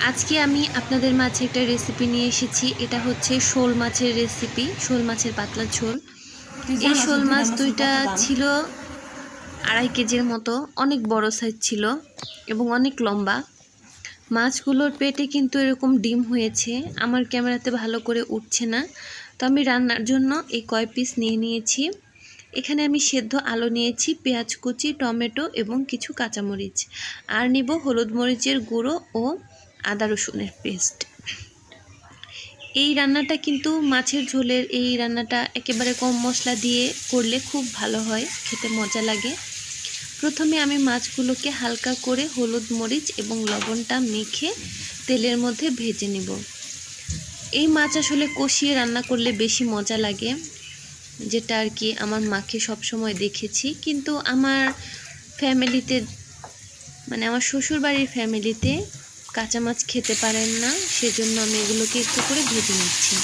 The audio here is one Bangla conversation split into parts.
আজকে আমি আপনাদের মাঝে একটা রেসিপি নিয়ে এসেছি। এটা হচ্ছে শোল মাছের রেসিপি শোল মাছের পাতলা ঝোল। এই শোল মাছ দুইটা ছিল আড়াই কেজির মতো অনেক বড় সাইজ ছিল এবং অনেক লম্বা। মাছগুলোর পেটে কিন্তু এরকম ডিম হয়েছে আমার ক্যামেরাতে ভালো করে উঠছে না। তো আমি রান্নার জন্য এই কয় পিস নিয়ে নিয়েছি। এখানে আমি সেদ্ধ আলু নিয়েছি পেঁয়াজ কুচি টমেটো এবং কিছু কাঁচামরিচ। আর নিব হলুদ মরিচের গুঁড়ো ও আদা রসুনের পেস্ট এই রান্নাটা কিন্তু মাছের ঝোলের এই রান্নাটা একেবারে কম মশলা দিয়ে করলে খুব ভালো হয়, খেতে মজা লাগে। প্রথমে আমি মাছগুলোকে হালকা করে হলুদ মরিচ এবং লবণটা মেখে তেলের মধ্যে ভেজে নিব। এই মাছ আসলে কষিয়ে রান্না করলে বেশি মজা লাগে, যেটা আর কি আমার মাকে সবসময় দেখেছি। কিন্তু আমার ফ্যামিলিতে মানে আমার শ্বশুর বাড়ির ফ্যামিলিতে কাঁচা মাছ খেতে পারেন না, সেজন্য আমি এগুলোকে একটু করে ভেজে নিচ্ছি।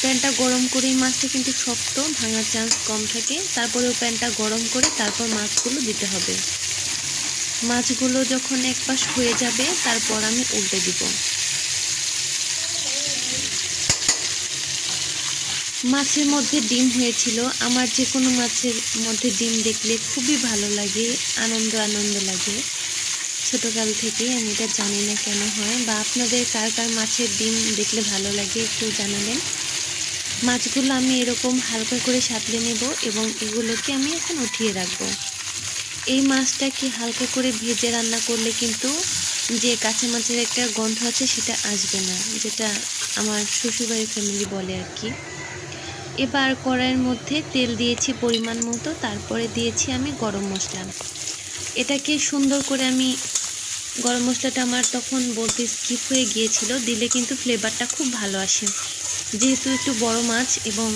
প্যানটা গরম করে এই মাছটা কিন্তু শক্ত, ভাঙার চান্স কম থাকে। তারপরেও প্যানটা গরম করে তারপর মাছগুলো দিতে হবে। মাছগুলো যখন এক পাশ হয়ে যাবে, তারপর আমি উল্টে দিব। মাছের মধ্যে ডিম হয়েছিল। আমার যে কোনো মাছের মধ্যে ডিম দেখলে খুবই ভালো লাগে, আনন্দ আনন্দ লাগে। ছোটোকাল থেকেই আমি এটা জানি না কেন হয় বা আপনাদের কার কার মাছের ডিম দেখলে ভালো লাগে একটু জানালেন মাছগুলো আমি এরকম হালকা করে সাঁতলে নেব এবং এগুলোকে আমি এখন উঠিয়ে রাখব। এই মাছটাকে হালকা করে ভেজে রান্না করলে কিন্তু যে কাঁচা মাছের একটা গন্ধ আছে সেটা আসবে না, যেটা আমার শ্বশুরবাড়ির ফ্যামিলি বলে আর কি। এবার কড়াইয়ের মধ্যে তেল দিয়েছি পরিমাণ মতো, তারপরে দিয়েছি আমি গরম মশলা। এটাকে সুন্দর করে আমি গরম মশলাটা আমার তখন বলতে স্কিপ হয়ে গিয়েছিল, দিলে কিন্তু ফ্লেভারটা খুব ভালো আসে। যেহেতু একটু বড় মাছ এবং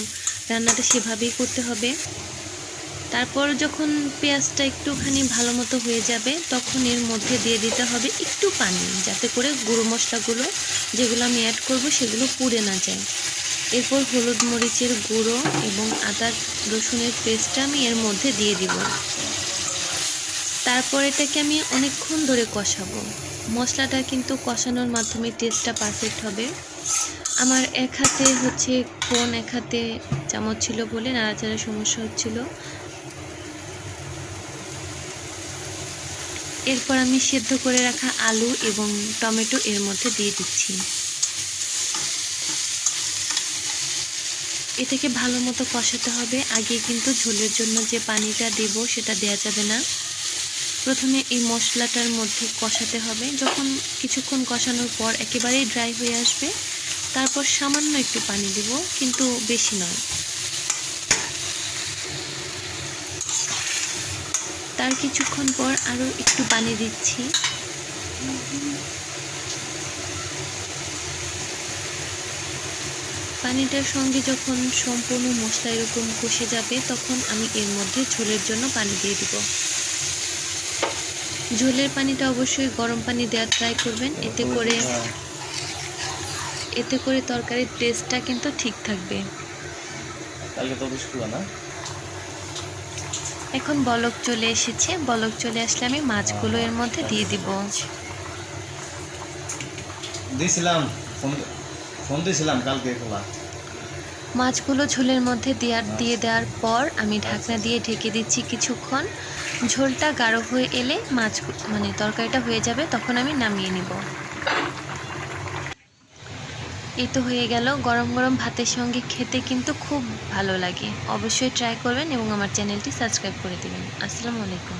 রান্নাটা সেভাবেই করতে হবে। তারপর যখন পেঁয়াজটা একটুখানি ভালো মতো হয়ে যাবে, তখন এর মধ্যে দিয়ে দিতে হবে একটু পানি, যাতে করে গুঁড়ো মশলাগুলো যেগুলো আমি অ্যাড করব সেগুলো পুড়ে না যায়। এরপর হলুদ মরিচের গুঁড়ো এবং আদা রসুনের পেস্টটা আমি এর মধ্যে দিয়ে দিব। তারপর এটাকে আমি অনেকক্ষণ ধরে কষাবো। মশলাটা কিন্তু কষানোর মাধ্যমে টেস্টটা পারফেক্ট হবে। আমার এক হাতে হচ্ছে ফোন এক হাতে চামচ ছিল বলে নাড়াচাড়ার সমস্যা হচ্ছিল। এরপর আমি সেদ্ধ করে রাখা আলু এবং টমেটো এর মধ্যে দিয়ে দিচ্ছি। এটাকে ভালো মতো কষাতে হবে। আগে কিন্তু ঝোলের জন্য যে পানিটা দেব সেটা দেয়া যাবে না। প্রথমে এই মশলাটার মধ্যে কষাতে হবে। যখন কিছুক্ষণ কষানোর পর একেবারেই ড্রাই হয়ে আসবে, তারপর সামান্য একটু পানি দেব, কিন্তু বেশি নয়। তার কিছুক্ষণ পর আরও একটু পানি দিচ্ছি। পানিটার সঙ্গে যখন সম্পূর্ণ মশলা এরকম কষে যাবে, তখন আমি এর মধ্যে ঝোলের জন্য পানি দিয়ে দিব। ঝোলের পানিটা অবশ্যই গরম পানি দেওয়ার ট্রাই করবেন। এতে করে এতে করে তরকারির টেস্টটা কিন্তু ঠিক থাকবে। এখন বলক চলে এসেছে। বলক চলে আসলে আমি মাছগুলো এর মধ্যে দিয়ে দিব। দিয়েছিলাম ফোন ফোন দিয়েছিলাম কালকে খোলা। মাছগুলো ঝোলের মধ্যে দেওয়ার দিয়ে দেওয়ার পর আমি ঢাকনা দিয়ে ঢেকে দিচ্ছি কিছুক্ষণ। ঝোলটা গাঢ় হয়ে এলে মাছ মানে তরকারিটা হয়ে যাবে তখন আমি নামিয়ে নিব। এই তো হয়ে গেল। গরম গরম ভাতের সঙ্গে খেতে কিন্তু খুব ভালো লাগে। অবশ্যই ট্রাই করবেন এবং আমার চ্যানেলটি সাবস্ক্রাইব করে দেবেন। আসসালামু আলাইকুম।